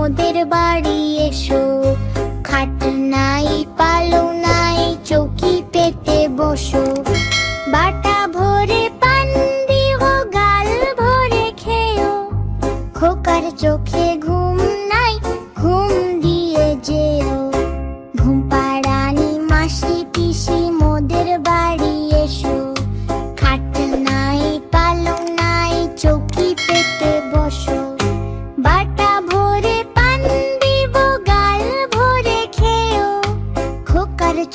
মোদের বাড়ি এসো। খাট নাই, পালো নাই, চৌকি পেতে বসো। বাটা ভরে পান দিও, গাল ভরে খেও। খোকার চোখে ঘুম নাই, ঘুম দিয়ে যেও। ঘুম পাড়ানি মাসি পিসি, মোদের বাড়ি এসো। খাট নাই, পালো নাই, চৌকি পেতে বসো।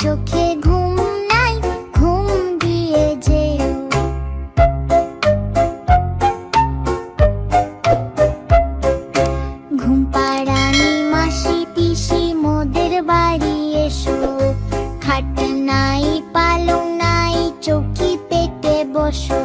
চোখে ঘুম নাই, ঘুম দিয়ে যেও। ঘুম পাড়ানি মাসি পিসি, মোদের বাড়ি এসো। খাট নাই, পালং নাই, চৌকি পেতে বসো।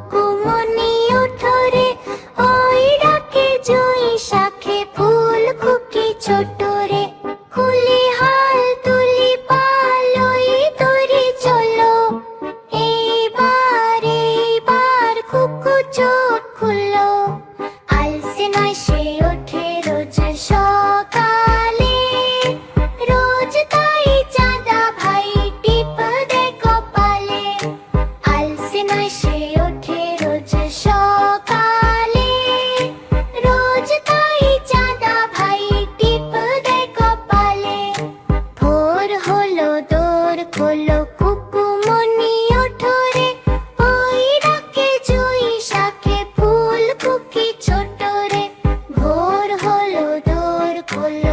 খুলি হাল তুলি পালই তরি চলো। এইবার এইবার কুকু চোখ খুললো। আলসে নয় সে ওঠে রোজ সকালে। রোজ তাই চাঁদা ভাই টিপ দে কপালে। আলসে সে খোলো কুকুমনি ওঠরে ওই ডাকে জুই শাকে ফুল কুকি ছোটরে ভোর হলো দোর খোলো